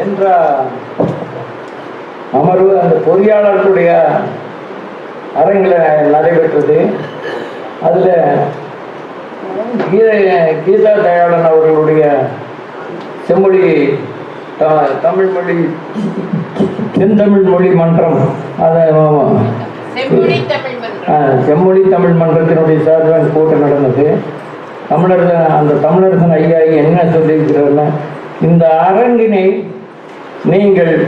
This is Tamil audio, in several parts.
சென்ற அமர்வு அந்த பொறியாளர்களுடைய அரங்கில் நடைபெற்றது. அதில் கீதை கீதா தயாளன் அவர்களுடைய செம்மொழி த- தமிழ் மொழி செந்தமிழ் மொழி மன்றம். அதை செம்மொழி தமிழ் மன்றத்தினுடைய சார்பில் கூட்டம் நடந்தது. தமிழரசன் அந்த தமிழரசன் ஐயா என்ன சொல்லியிருக்கிறாருன்னா இந்த அரங்கினை நீங்கள்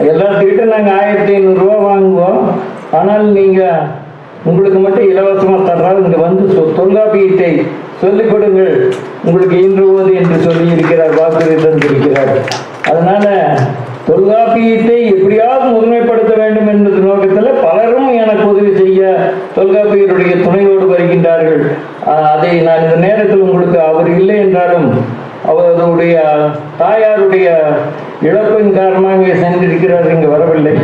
எல்லாத்துக்கிட்ட நாங்கள் ஆயிரத்தி ஐநூறுரூவா வாங்குவோம். ஆனால் நீங்கள் உங்களுக்கு மட்டும் இலவசமாக தர்றால் இங்கே வந்து சொ- தொல்காப்பியத்தை சொல்லிக் கொடுங்கள். உங்களுக்கு இன்று ஓது என்று சொல்லி இருக்கிறார் வாக்குறுதி தந்திருக்கிறார். அதனால தொல்காப்பியத்தை எப்படியாவது முதன்மைப்படுத்த வேண்டும் என்ற நோக்கத்தில் பலரும் எனக்கு உதவி செய்ய தொல்காப்பியருடைய துணையோடு வருகின்றார்கள் ஆஹ் அதை நான் இந்த நேரத்தில் உங்களுக்கு அவர் இல்லை என்றாலும் அவருடைய தாயாருடைய இழப்பின் காரணமாக இங்கே சென்றிருக்கிறார் இங்கே வரவில்லை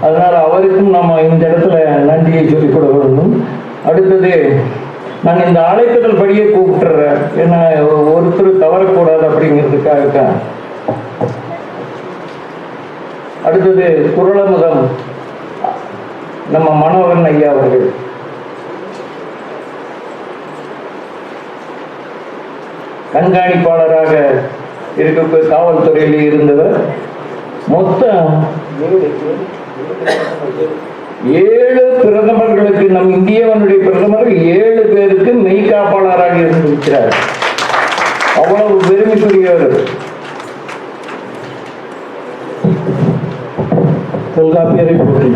அதனால் அவருக்கும் நம்ம இந்த இடத்துல நன்றியை சொல்லிக் கொள்ள வேண்டும் அடுத்தது நான் இந்த அழைப்புகள் படியே கூப்பிட்டுறேன். ஏன்னா ஒருத்தர் தவறக்கூடாது அப்படிங்கிறதுக்காக அடுத்தது குரலமுதம் நம்ம மனோகரன் ஐயா அவர்கள். கண்காணிப்பாளராக இருக்க காவல்துறையில் இருந்தவர். மொத்தம் ஏழு பிரதமர்களுக்கு நம் இந்தியாவனுடைய பிரதமர் ஏழு இருக்கிறார். அவ்வளவு பெருமைக்குரியவர் தொல்காப்பியரை போற்றி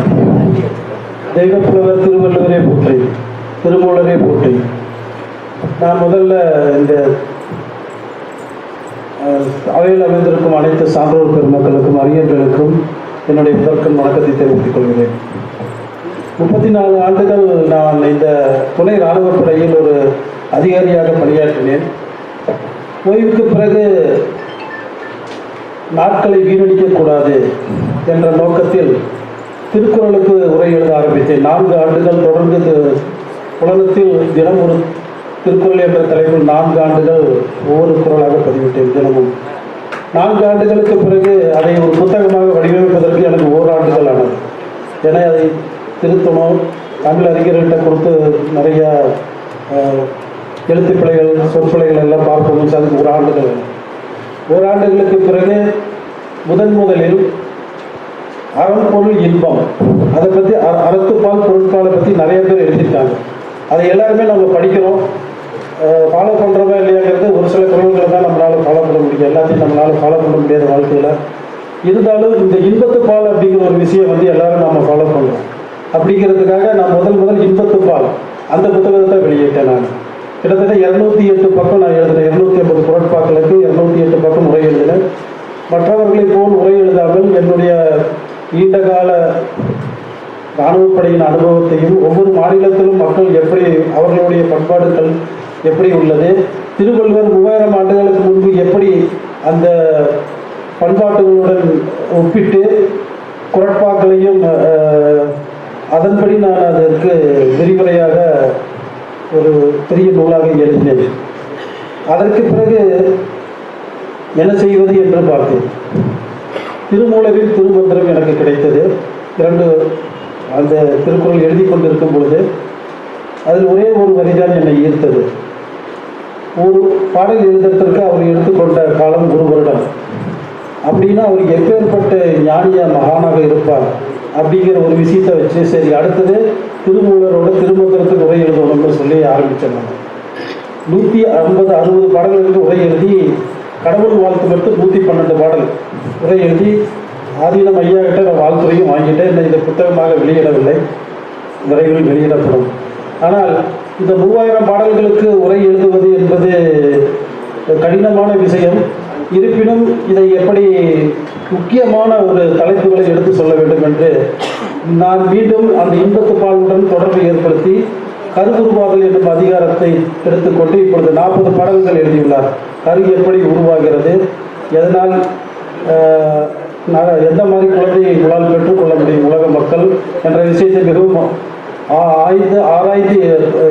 தெய்வப்புலவர் திருவள்ளுவரை போற்றி திருமூலரை போற்றி. நான் முதல்ல இந்த அவையில் அமைந்திருக்கும் அனைத்து சான்றோர் பெருமக்களுக்கும் அறிஞர்களுக்கும் என்னுடைய முதற்கண் வணக்கத்தை தெரிவித்துக் கொள்கிறேன். முப்பத்தி நாலு ஆண்டுகள் நான் இந்த துணை இராணுவப் படையில் ஒரு அதிகாரியாக பணியாற்றினேன். ஓய்வுக்கு பிறகு நாட்களை வீணடிக்கக்கூடாது என்ற நோக்கத்தில் திருக்குறளுக்கு உரை எழுத ஆரம்பித்தேன். நான்கு ஆண்டுகள் தொடர்ந்து உலகத்தில் தினம் ஒரு திருக்குறள் என்ற தலைப்பில் நான்கு ஆண்டுகள் ஒவ்வொரு குரலாக பதிவிட்டேன் தினமும். நான்கு ஆண்டுகளுக்கு பிறகு அதை ஒரு புத்தகமாக வடிவமைப்பதற்கு எனக்கு ஓராண்டுகள் ஆனது ஏன்னா அதை திருத்தணும். தமிழ் அறிஞர்கள்ட்ட கொடுத்து நிறைய எழுத்துப்பிழைகள் பிழைகள் சொற்பிழைகள் எல்லாம் பார்க்கணும் அதுக்கு ஒரு ஆண்டுகள் ஒரு ஓராண்டுகளுக்கு பிறகு முதன் முதலில் அறம்பொருள் இன்பம். அதை பற்றி அ- அறத்துப்பால் பொருட்களை பற்றி நிறைய பேர் எழுதியிருக்காங்க. அதை எல்லாருமே நம்ம படிக்கிறோம். ஃபாலோ பண்ணுறோமா இல்லையாங்கிறது ஒரு சில குரல்களை தான் நம்மளால் ஃபாலோ பண்ண முடியும். எல்லாத்தையும் நம்மளால் ஃபாலோ பண்ண முடியாத வாழ்க்கையில். இருந்தாலும் இந்த இன்பத்துப்பால் அப்படிங்கிற ஒரு விஷயம் வந்து எல்லாரும் நம்ம ஃபாலோ பண்ணுறோம் அப்படிங்கிறதுக்காக நான் முதல் முதல் இன்பத்துப்பால் அந்த புத்தகத்தை வெளியிட்டேன் நான். கிட்டத்தட்ட இரநூத்தி எட்டு பக்கம் நான் எழுதினேன். இரநூத்தி ஐம்பது குரட்பாக்களுக்கு இரநூத்தி எட்டு பக்கம் உரை எழுதினேன். மற்றவர்களை போல் உரை எழுதாமல் என்னுடைய நீண்டகால இராணுவப்படையின் அனுபவத்தையும் ஒவ்வொரு மாநிலத்திலும் மக்கள் எப்படி அவர்களுடைய பண்பாடுகள் எப்படி உள்ளது திருவள்ளுவர் மூவாயிரம் ஆண்டுகளுக்கு முன்பு எப்படி அந்த பண்பாட்டுகளுடன் ஒப்பிட்டு குரட்பாக்களையும் அதன்படி நான் அதற்கு விரிவுரையாக ஒரு பெரிய நூலாக எழுதினேன். அதற்கு பிறகு என்ன செய்வது என்று பார்த்தேன். திருமூலரில் திருமந்திரம் எனக்கு கிடைத்தது. இரண்டு அந்த திருக்குறள் எழுதி கொண்டிருக்கும் பொழுது அதில் ஒரே ஒரு வரிதான் என்னை ஈர்த்தது. ஒரு பாடல் எழுதுறதற்கு அவர் எடுத்துக்கொண்ட காலம் ஒரு வருடம். அப்படின்னா அவர் எப்பேற்பட்ட ஞானிய மகானாக இருப்பார். அப்படிங்கிற ஒரு விஷயத்தை வச்சு சரி அடுத்தது திருமூலரோட திருமந்திரத்துக்கு உரை எழுதணும்னு சொல்லி ஆரம்பித்தேன் நான் நூற்றி ஐம்பது அறுபது பாடல்களுக்கு உரை எழுதி கடவுள் வாழ்த்து மட்டும் நூற்றி பன்னெண்டு பாடல் உரை எழுதி ஆதீனம் ஐயா கிட்ட நான் வாழ்த்துறையும் வாங்கிட்டேன். இந்த இதை புத்தகமாக வெளியிடவில்லை. விரைவில் வெளியிடப்படும். ஆனால் இந்த மூவாயிரம் பாடல்களுக்கு உரை எழுதுவது என்பது கடினமான விஷயம். இருப்பினும் இதை எப்படி முக்கியமான ஒரு தலைப்புகளை எடுத்து சொல்ல வேண்டும் என்று நான் மீண்டும் அந்த இன்பத்து பாலுடன் தொடர்பை ஏற்படுத்தி கருவுருவாதல் என்னும் அதிகாரத்தை எடுத்துக்கொண்டு இப்பொழுது நாற்பது பாடல்கள் எழுதியுள்ளார். கரு எப்படி உருவாகிறது எதனால் எந்த மாதிரி குழந்தையை உங்களால் பெற்றுக்கொள்ள முடியும் உலக மக்கள் என்ற விஷயத்தை மிகவும் ஆய்ந்து ஆராய்ந்து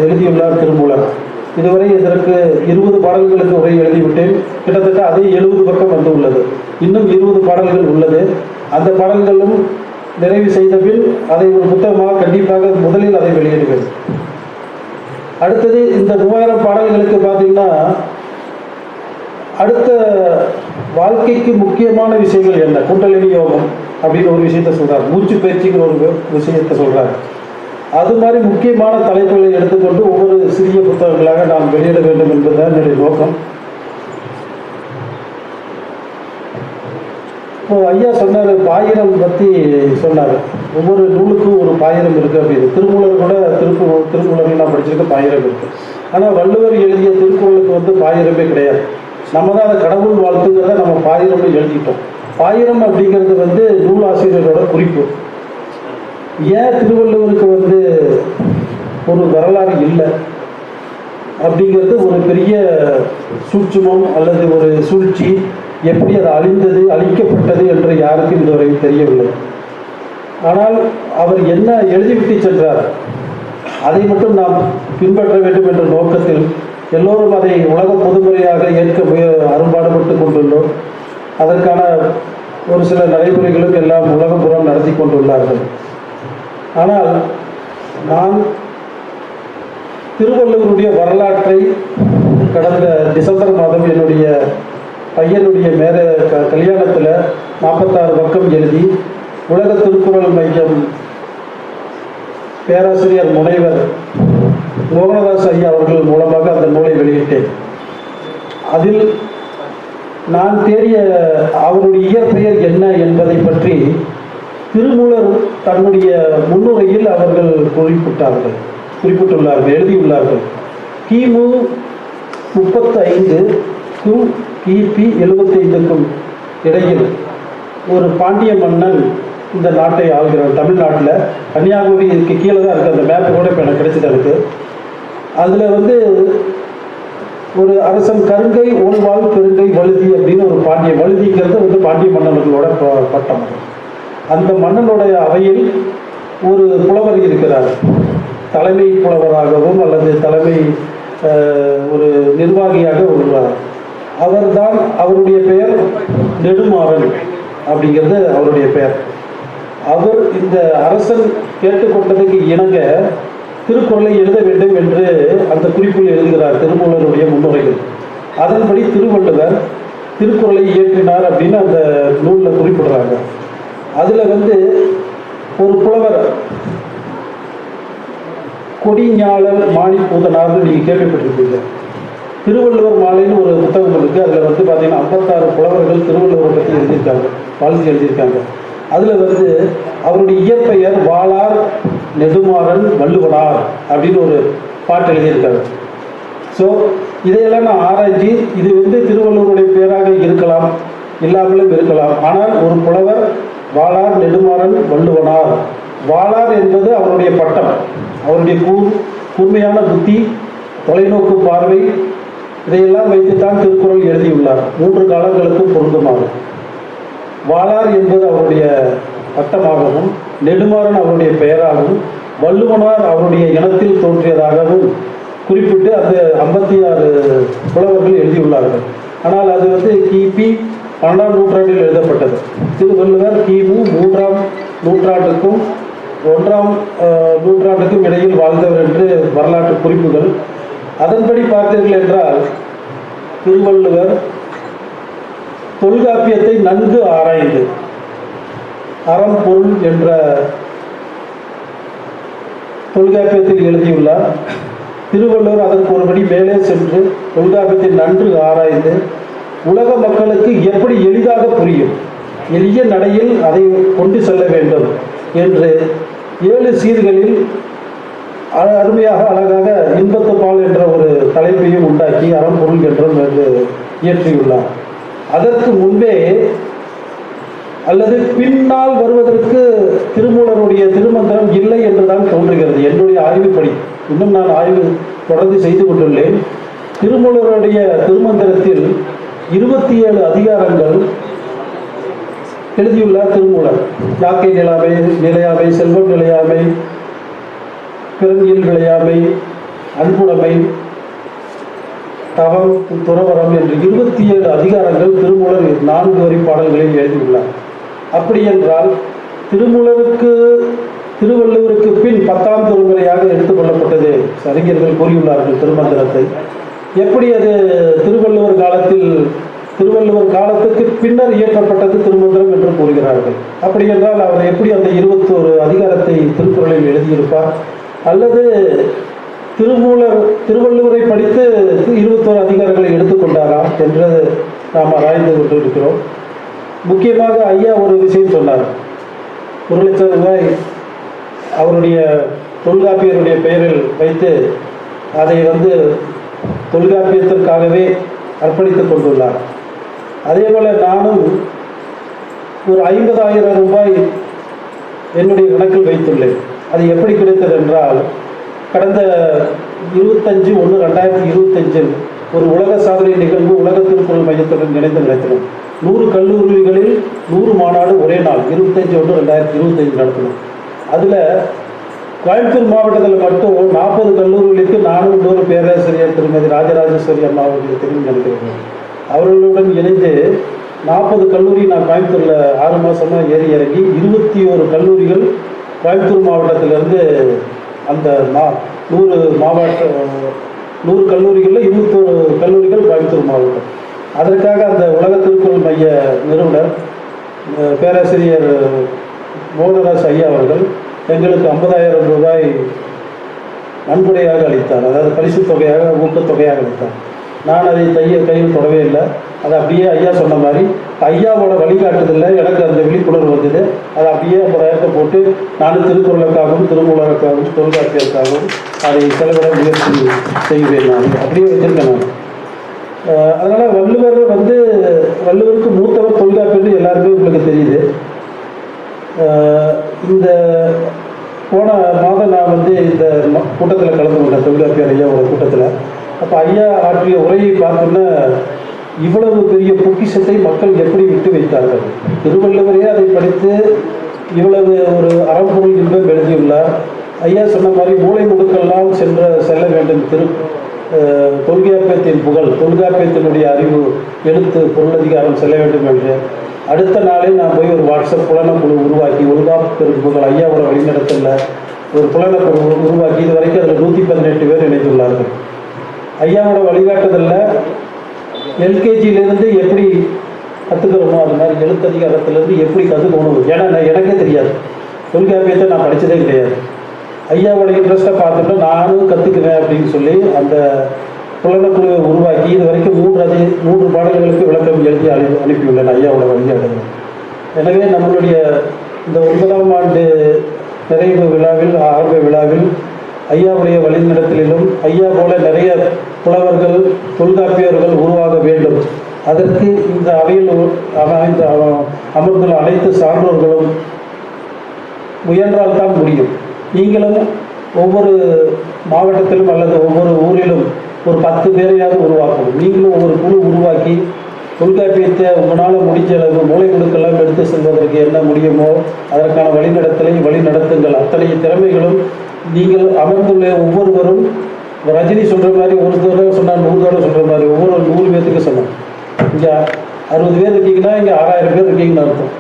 எழுதியுள்ளார் திருமூலர். இதுவரை இதற்கு இருபது பாடல்களுக்கு உரை எழுதிவிட்டேன். கிட்டத்தட்ட அதே எழுபது பக்கம் வந்து உள்ளது. இன்னும் இருபது பாடல்கள் உள்ளது. அந்த பாடல்களும் நிறைவு செய்த பின் அதை ஒரு புத்தகமாக கண்டிப்பாக முதலில் அதை வெளியிடுவேன். அடுத்தது இந்த மூவாயிரம் பாடல்களுக்கு பார்த்தீங்கன்னா அடுத்த வாழ்க்கைக்கு முக்கியமான விஷயங்கள் என்ன? குண்டலினி யோகம் அப்படின்னு ஒரு விஷயத்த சொல்கிறார் மூச்சு பயிற்சிங்கிற ஒரு விஷயத்த சொல்றார். அது மாதிரி முக்கியமான தலைப்புகளை எடுத்துக்கொண்டு ஒவ்வொரு சிறிய புத்தகங்களாக நாம் வெளியிட வேண்டும் என்பதுதான் என்னுடைய நோக்கம். இப்போ ஐயா சொன்னார் பாயிரம் பற்றி சொன்னார். ஒவ்வொரு நூலுக்கும் ஒரு பாயிரம் இருக்குது அப்படின்னு. திருமூலர் கூட திருப்பு திருமூலர்கள் நான் படிச்சிருக்க பாயிரம் இருக்குது ஆனால் வள்ளுவர் எழுதிய திருக்குறளுக்கு வந்து பாயிரமே கிடையாது. நம்ம தான் அதை கடவுள் வாழ்த்துங்கிறத நம்ம பாயிரம்னு எழுதிட்டோம். பாயிரம் அப்படிங்கிறது வந்து நூலாசிரியரோட குறிப்பு. ஏன் திருவள்ளுவருக்கு வந்து ஒரு வரலாறு இல்லை? அப்படிங்கிறது ஒரு பெரிய சூட்சுமம் அல்லது ஒரு சூழ்ச்சி எப்படி அது அழிந்தது அழிக்கப்பட்டது என்று யாருக்கும் இதுவரை தெரியவில்லை. ஆனால் அவர் என்ன எழுதிவிட்டு சென்றார்? அதை மட்டும் நாம் பின்பற்ற வேண்டும் என்ற நோக்கத்தில் எல்லோரும் அதை உலக பொதுமுறையாக ஏற்க முய அரும்பாடுபட்டு கொண்டுள்ளோம். அதற்கான ஒரு சில நடைமுறைகளும் எல்லாம் உலகம் புறம் நடத்தி கொண்டுள்ளார்கள். ஆனால் நான் திருவள்ளுவருடைய வரலாற்றை கடந்த டிசம்பர் மாதம் என்னுடைய பையனுடைய மேல க கல்யாணத்தில் நாற்பத்தாறு பக்கம் எழுதி உலக திருக்குறள் மையம் பேராசிரியர் முனைவர் மோகனதாஸ் ஐயா அவர்கள் மூலமாக அந்த நூலை வெளியிட்டேன். அதில் நான் தேடிய அவருடைய இயற்பெயர் என்ன என்பதை பற்றி திருமூலர் தன்னுடைய முன்னுரையில் அவர்கள் குறிப்பிட்டார்கள் குறிப்பிட்டுள்ளார்கள் எழுதியுள்ளார்கள். கிமு முப்பத்தைந்து டு கிபி எழுபத்தைந்துக்கும் இடையில் ஒரு பாண்டிய மன்னன் இந்த நாட்டை ஆள்கிறான் தமிழ்நாட்டில். கன்னியாகுமரி இதுக்கு கீழே தான் இருக்குது அந்த மேப்பு கூட இப்போ எனக்கு கிடைச்சது எனக்கு. அதில் வந்து ஒரு அரசன் கருங்கை ஓல்வாள் பெருங்கை வழுதி அப்படின்னு ஒரு பாண்டிய வழுதிங்கிறது வந்து பாண்டிய மன்னர்களோட பட்டம். அந்த மன்னனுடைய அவையில் ஒரு புலவர் இருக்கிறார். தலைமை புலவராகவும் அல்லது தலைமை ஒரு நிர்வாகியாக உள்ளார். அவர்தான் அவருடைய பெயர் நெடுமாறன் அப்படிங்கிறது அவருடைய பெயர். அவர் இந்த அரசன் கேட்டுக்கொண்டதுக்கு இணங்க திருக்குறளை எழுத வேண்டும் என்று அந்த குறிப்பில் எழுதுகிறார் திருமூலருடைய முன்னுரையில். அதன்படி திருவள்ளுவர் திருக்குறளை இயற்றினார் அப்படின்னு அந்த நூலில் குறிப்பிடுறாங்க. அதில் வந்து ஒரு புலவர் கொடிஞாளர் மாணிப்பூதனார்னு நீங்கள் கேள்விப்பட்டிருப்பீங்க. திருவள்ளுவர் மாலைன்னு ஒரு புத்தகம் இருக்குது அதில் வந்து பார்த்தீங்கன்னா ஐம்பத்தாறு புலவர்கள் திருவள்ளுவரை பற்றி எழுதியிருக்காங்க வாழ்த்து எழுதியிருக்காங்க. அதில் வந்து அவருடைய இயற்பெயர் வாளார் நெடுமாறன் வள்ளுவனார் அப்படின்னு ஒரு பாட்டு எழுதியிருக்காரு. ஸோ இதையெல்லாம் நான் ஆராய்ச்சி இது வந்து திருவள்ளுவருடைய பேராக இருக்கலாம் இல்லாமலும் இருக்கலாம். ஆனால் ஒரு புலவர் வாளார் நெடுமாறன் வள்ளுவனார். வாளார் என்பது அவருடைய பட்டம். அவருடைய கூர் கூர்மையான புத்தி தொலைநோக்கு பார்வை இதையெல்லாம் வைத்துத்தான் திருக்குறள் எழுதியுள்ளார். மூன்று காலங்களுக்கும் பொருந்துமாறு. வாளார் என்பது அவருடைய பட்டமாகவும் நெடுமாறன் அவருடைய பெயராகவும் வள்ளுவனார் அவருடைய இனத்தில் தோன்றியதாகவும் குறிப்பிட்டு அந்த ஐம்பத்தி ஆறு புலவர்கள் எழுதியுள்ளார்கள். ஆனால் அது வந்து கிபி பன்னெண்டாம் நூற்றாண்டில் எழுதப்பட்டது. திருவள்ளுவர் கிமு மூன்றாம் நூற்றாண்டுக்கும் ஒன்றாம் நூற்றாண்டுக்கும் இடையில் வாழ்ந்தவர் என்று வரலாற்று குறிப்புகள். அதன்படி பார்த்தீர்கள் என்றால் திருவள்ளுவர் தொல்காப்பியத்தை நன்கு ஆராய்ந்து அறம் பொருள் என்ற தொல்காப்பியத்தில் எழுதியுள்ளார். திருவள்ளுவர் அதற்கு ஒருபடி மேலே சென்று தொல்காப்பியத்தை நன்கு ஆராய்ந்து உலக மக்களுக்கு எப்படி எளிதாக புரியும்? எளிய நடையில் அதை கொண்டு செல்ல வேண்டும் என்று ஏழு சீர்களில் அ- அருமையாக அழகாக இன்பத்து பால் என்ற ஒரு தலைப்பையும் உண்டாக்கி அறம்பொருள் என்றும் என்று இயற்றியுள்ளார். அதற்கு முன்பே அல்லது பின்னால் வருவதற்கு திருமூலருடைய திருமந்திரம் இல்லை என்றுதான் தோன்றுகிறது. என்னுடைய ஆய்வுப்படி இன்னும் நான் ஆய்வு தொடர்ந்து செய்து கொண்டுள்ளேன். திருமூலருடைய திருமந்திரத்தில் இருபத்தி ஏழு அதிகாரங்கள் எழுதியுள்ளார் திருமூலர். யாக்கை நிலாமை நிலையாமை செல்வம் நிலையாமை பிறந்தியல் விளையாமை அன்புடைமை தவம் துறவரம் என்று இருபத்தி ஏழு அதிகாரங்கள் திருமூலர் நான்கு வரி பாடல்களில் எழுதியுள்ளார். அப்படி என்றால் திருமூலருக்கு திருவள்ளுவருக்கு பின் பத்தாம் திருமுறையாக எடுத்துக்கொள்ளப்பட்டது அறிஞர்கள் கூறியுள்ளார்கள் திருமந்திரத்தை. எப்படி அது திருவள்ளுவர் காலத்தில் திருவள்ளுவர் காலத்துக்கு பின்னர் இயற்றப்பட்டது திருமந்திரம் என்று கூறுகிறார்கள். அப்படி என்றால் அவர் எப்படி அந்த இருபத்தோரு அதிகாரத்தை திருக்குறளில் எழுதியிருப்பார்? அல்லது திருமூலர் திருவள்ளுவரை படித்து இருபத்தோரு அதிகாரங்களை எடுத்துக்கொண்டாரா என்று நாம் ஆராய்ந்து கொண்டிருக்கிறோம். முக்கியமாக ஐயா ஒரு விஷயம் சொன்னார். ஒரு லட்சம் ரூபாய் அவருடைய தொல்காப்பியருடைய பெயரில் வைத்து அதை வந்து தொல்காப்பியத்திற்காகவே அர்ப்பணித்துக் கொண்டுள்ளார். அதேபோல் நானும் ஒரு ஐம்பதாயிரம் ரூபாய் என்னுடைய கணக்கில் வைத்துள்ளேன். அது எப்படி கிடைத்தது என்றால் கடந்த இருபத்தஞ்சு ஒன்று ரெண்டாயிரத்தி இருபத்தஞ்சில் ஒரு உலக சாதனை நிகழ்வு உலக திருக்குறள் மையத்துடன் இணைந்து நடத்தினோம். நூறு கல்லூரிகளில் நூறு மாநாடு ஒரே நாள் இருபத்தஞ்சு ஒன்று ரெண்டாயிரத்தி இருபத்தஞ்சு நடத்தினோம். அதில் கோயம்புத்தூர் மாவட்டத்தில் மட்டும் நாற்பது கல்லூரிகளுக்கு நானூறு இன்னொரு பேராசிரியர் திருமதி ராஜராஜேஸ்வரி அம்மா அவர்களுக்கு தெரியும் நினைக்கிறேன். அவர்களுடன் இணைந்து நாற்பது கல்லூரி நான் கோயம்புத்தூரில் ஆறு மாதமாக ஏறி இறங்கி இருபத்தி ஒரு கல்லூரிகள் கோயம்புத்தூர் மாவட்டத்திலிருந்து அந்த மா நூறு மாவட்ட நூறு கல்லூரிகளில் இருபத்தோரு கல்லூரிகள் கோயம்புத்தூர் மாவட்டம். அதற்காக அந்த உலக திருக்குறள் மைய நிறுவனர் பேராசிரியர் மோகனராஜ் ஐயா அவர்கள் எங்களுக்கு ஐம்பதாயிரம் ரூபாய் நன்கொடையாக அளித்தார். அதாவது பரிசு தொகையாக ஊக்கத்தொகையாக அளித்தார். நான் அதை தைய கையில் தொடவே இல்லை. அது அப்படியே ஐயா சொன்ன மாதிரி ஐயாவோட வழிகாட்டுதலில் எனக்கு அந்த விழிப்புணர்வு வந்தது. அதை அப்படியே ஐம்பதாயிரத்தை போட்டு நானும் திருக்குறளுக்காகவும் திருமூலருக்காகவும் தொல்காப்பியருக்காகவும் அதை செலவிட முயற்சி செய்வேன் நான். அப்படியே வச்சிருக்கேன் நான். அதனால் வள்ளுவர் வந்து வள்ளுவருக்கு மூத்தவர் தொல்காப்பியர்னு எல்லாருமே உங்களுக்கு தெரியுது. இந்த போன மாதம் நான் வந்து இந்த கூட்டத்தில் கலந்து கொண்டேன் ஐயா ஐயாவோட கூட்டத்தில் அப்போ ஐயா ஆற்றிய உரையை பார்த்தோன்னா இவ்வளவு பெரிய பொக்கிஷத்தை மக்கள் எப்படி விட்டு வைத்தார்கள்? திருவள்ளுவரே அதை படித்து இவ்வளவு ஒரு அறம்பொருள் இன்பம் எழுதியுள்ளார். ஐயா சொன்ன மாதிரி மூளை முடுக்கெல்லாம் சென்ற செல்ல வேண்டும். திரு தொல்காப்பியத்தின் புகழ் தொல்காப்பியத்தினுடைய அறிவு எழுத்து பொருளதிகாரம் செல்ல வேண்டும் என்று. அடுத்த நாளே நான் போய் ஒரு வாட்ஸ்அப் புலனக்குழு உருவாக்கி ஒழுங்காப்பு பெரும்புகள் ஐயாவோட வழிநடத்தலில் ஒரு புலனக்குழு உருவாக்கி இது வரைக்கும் அதில் நூற்றி பதினெட்டு பேர் இணைந்துள்ளார்கள். ஐயாவோட வழிகாட்டுதலில் எல்கேஜியிலேருந்து எப்படி கற்றுக்கிறோமோ அது மாதிரி எழுத்ததிகாரத்திலேருந்து எப்படி கற்றுக்கணும் ஏன்னா நான் எனக்கே தெரியாது. தொல்காப்பியத்தை நான் படித்ததே கிடையாது. ஐயாவோட இன்ட்ரெஸ்ட்டை பார்த்துட்டு நானும் கற்றுக்குவேன் அப்படின்னு சொல்லி அந்த புலனக்குழுவை உருவாக்கி இது வரைக்கும் மூன்று அதி மூன்று பாடல்களுக்கு விளக்கம் எழுதி அனு அனுப்பியுள்ளன. ஐயாவோட வழிகாட்டுதல் எனவே நம்மளுடைய இந்த ஒன்பதாம் ஆண்டு நிறைவு விழாவில் ஆரம்ப விழாவில் ஐயாவுடைய வழிநடத்தலிலும் ஐயா போல நிறைய புலவர்கள் தொல்காப்பியர்கள் உருவாக வேண்டும். அதற்கு இந்த அவையில் அமைந்த அமர்ந்துள்ள அனைத்து சான்றோர்களும் முயன்றால் தான் முடியும். நீங்களும் ஒவ்வொரு மாவட்டத்திலும் அல்லது ஒவ்வொரு ஊரிலும் ஒரு பத்து பேரையாவது உருவாக்கணும். நீங்களும் ஒவ்வொரு குழு உருவாக்கி தொல்காப்பியத்தை உங்களால் முடிஞ்ச அளவு மூளை முடுக்கெல்லாம் எடுத்து செல்வதற்கு என்ன முடியுமோ அதற்கான வழிநடத்தலை வழி நடத்துங்கள் அத்தனை திறமைகளும் நீங்கள் அமர்ந்துள்ள ஒவ்வொருவரும் ரஜினி சொல்கிற மாதிரி ஒரு தடவை சொன்னால் நூறு தடவை சொல்கிற மாதிரி ஒவ்வொரு நூறு பேர்த்துக்கு சொன்னோம் இங்கே அறுபது பேர் இருக்கீங்கன்னா இங்கே ஆறாயிரம் பேர் இருக்கீங்கன்னு அர்த்தம்.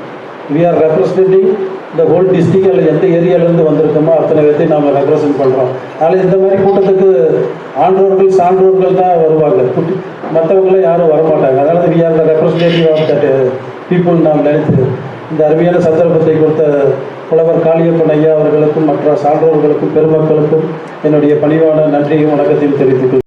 வி ஆர் ரெப்ரசன்டிங் இந்த ஹோல் டிஸ்ட்ரிக்ட் அல்லது எந்த ஏரியாவிலேருந்து வந்திருக்கோமோ அத்தனை பேர்த்தையும் நாம் ரெப்ரசன்ட் பண்ணுறோம் அதனால் இந்த மாதிரி கூட்டத்துக்கு ஆன்றோர்கள் சான்றோர்கள் தான் வருவாங்க. குட்டி மற்றவங்களாம் யாரும் வரமாட்டாங்க. அதனால் we are the representative of that people நாம் நினைத்து இந்த அருமையான சந்தர்ப்பத்தை கொடுத்த புலவர் காளியப்பன் ஐயா அவர்களுக்கும் மற்ற சான்றோர்களுக்கும் பெருமக்களுக்கும் என்னுடைய பணிவான நன்றியும் வணக்கத்தையும் தெரிவித்துக்